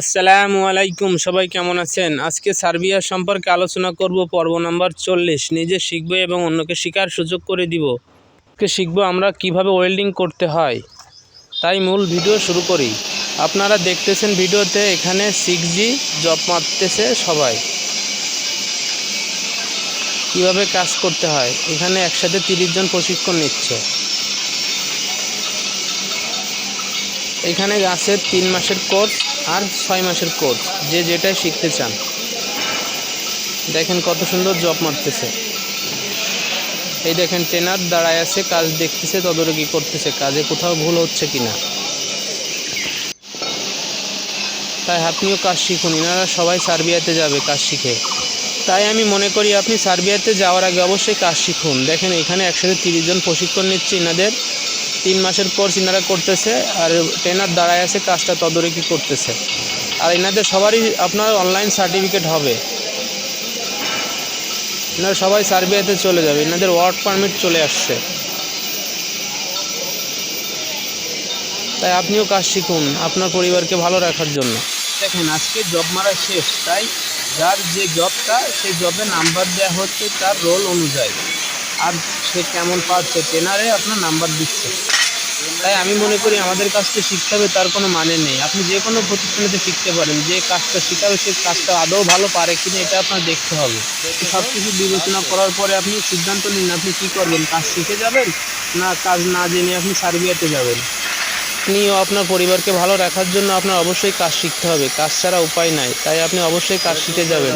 আসসালামু আলাইকুম, সবাই কেমন আছেন? আজকে সার্বিয়া সম্পর্কে আলোচনা করব পর্ব নাম্বার চল্লিশ। নিজে শিখব এবং অন্যকে শেখার সুযোগ করে দিব। কে শিখব আমরা, কীভাবে ওয়েল্ডিং করতে হয়? তাই মূল ভিডিও শুরু করি। আপনারা দেখতেছেন ভিডিওতে এখানে সিক্স জি জব মারতেছে সবাই। কীভাবে কাজ করতে হয়? এখানে একসাথে তিরিশ জন প্রশিক্ষণ নিচ্ছে। এখানে গাছের তিন মাসের কোর্স আর ছয় মাসের কোর্স, যে যেটাই শিখতে চান। দেখেন কত সুন্দর জব মারতেছে। এই দেখেন, ট্রেনার দাঁড়ায় আছে, কাজ দেখতেছে, তদারকি করতেছে, কাজে কোথাও ভুল হচ্ছে কিনা। তাই আপনিও কাজ শিখুন এনারা সবাই সার্বিয়াতে যাবে কাজ শিখে। তাই আমি মনে করি আপনি সার্বিয়াতে যাওয়ার আগে অবশ্যই কাজ শিখুন। দেখেন, এখানে একসাথে তিরিশ জন প্রশিক্ষণ নিচ্ছে এনাদের তিন মাসের পর ইনারা করতেছে, আর ট্রেনার দাঁড়ায় আছে, কাজটা তদারকি করতেছে। আর এনাদের সবারই আপনার অনলাইন সার্টিফিকেট হবে। এনারা সবাই সার্বিয়াতে চলে যাবে, এনাদের ওয়ার্ক পারমিট চলে আসছে। তাই আপনিও কাজ শিখুন, আপনার পরিবারকে ভালো রাখার জন্য। দেখেন, আজকে জব মারা শেষ, তাই যার যে জবটা সেই জবে নাম্বার দেওয়া হচ্ছে তার রোল অনুযায়ী। আর সে কেমন পাচ্ছে ট্রেনারে আপনার নাম্বার দিচ্ছে। তাই আমি মনে করি আমাদের কাজটা শিখতে হবে, তার কোনো মানে নেই। আপনি যে কোনো প্রতিষ্ঠানেতে শিখতে পারেন, যে কাজটা শেখাবে সে কাজটা আদৌ ভালো পারে কিনা এটা আপনার দেখতে হবে। সব কিছু বিবেচনা করার পরে আপনি সিদ্ধান্ত নিন আপনি কী করবেন, কাজ শিখে যাবেন না কাজ না জেনে আপনি সার্বিয়াতে যাবেন? আপনি ও আপনার পরিবারকে ভালো রাখার জন্য আপনার অবশ্যই কাজ শিখতে হবে, কাজ ছাড়া উপায় নাই, তাই আপনি অবশ্যই কাজ শিখে যাবেন।